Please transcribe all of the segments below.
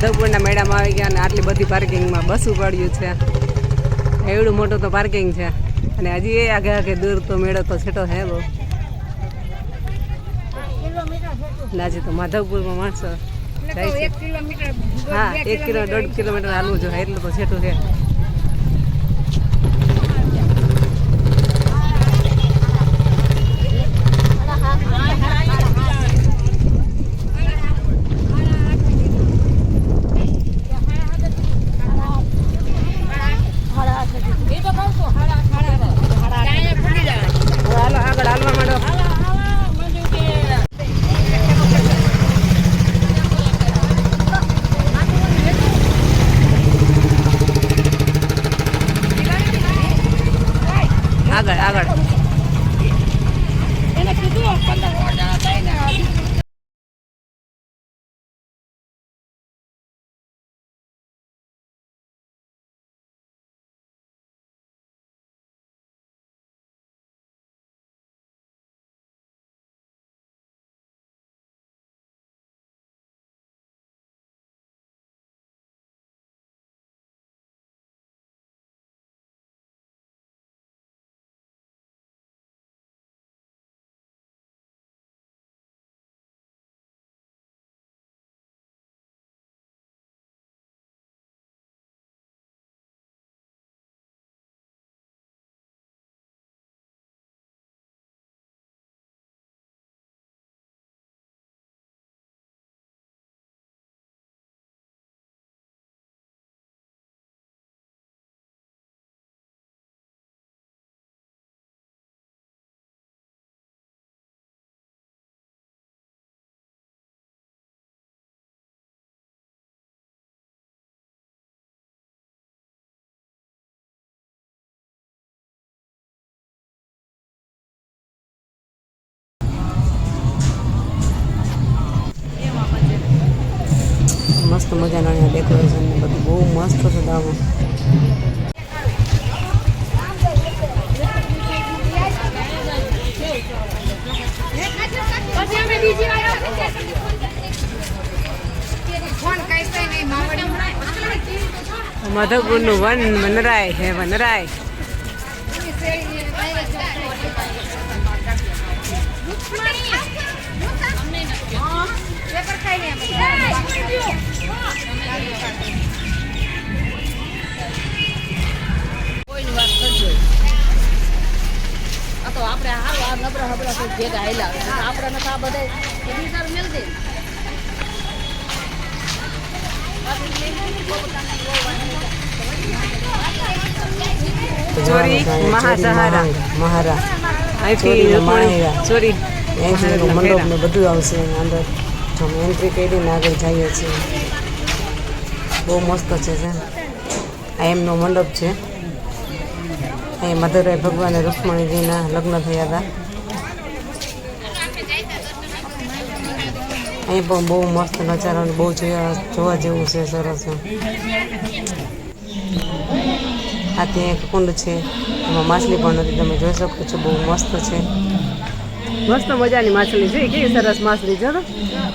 માધવપુરના મેળામાં આવી ગયા અને આટલી બધી પાર્કિંગમાં બસ ઉપાડ્યું છે. એવડું મોટું તો પાર્કિંગ છે. અને હજી એ આગે આગે દૂર તો મેળો તો છેટો છે બહુ. આજે તો માધવપુરમાં માણસો જાય છે. હા એક કિલો દોઢ કિલોમીટર હાલવું જોઈએ એટલું તો છેટું છે. આગળ હાલવા માંડો આગળ. મસ્ત મજાનું અહીંયા ડેકોરેશન ને બધું બહુ મસ્ત છે દામો. મધુપુરનું વન વનરાય હે વનરાય કોઈની હબરા નબળા કોઈ ભેગા હાલ્યા આવે. આપણે નતા આ બધા બીજાર મેલ દે ચોરી મહાસહારા. મહારા. ચોરી ને રૂકમણી- માળિયા. ચોરી. અહીંથી મંડપ ને બધું આવશે અંદર. અમે એન્ટ્રી કરીને આગળ જઈએ છીએ. બહુ મસ્ત છે આ એમનો મંડપ છે. અહીં મધુરાય ભગવાન રૂક્ષ્મણીજીના લગ્ન થયા હતા. અહીં પણ બહુ મસ્ત નજારો બહુ જોવા જોવા જેવું છે સરસ. આ ત્યાં એક કુંડ છે એમાં માછલી પણ નથી તમે જોઈ શકો છો બહુ મસ્ત છે. મસ્ત મજાની માછલી છે કેવી સરસ માછલી છે તો.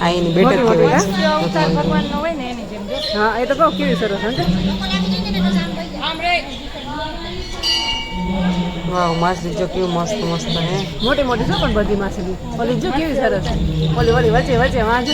આ એની બેટર કહેવાય. છે હા? એ તો કહું કેવી સરસ હે વાવ માછલી જો કેવું મસ્ત મસ્ત હે. મોટી મોટી છો પણ બધી માછલી. ઓલી જો કેવી સરસ. ઓલી ઓલી વચ્ચે વચ્ચે વાંચે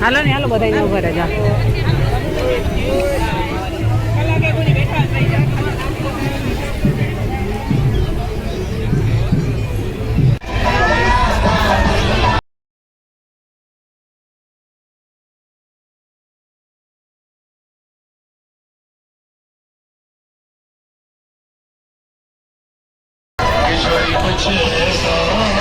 હાલો ને હાલો બધાને ઊભા રહેજો Cheers,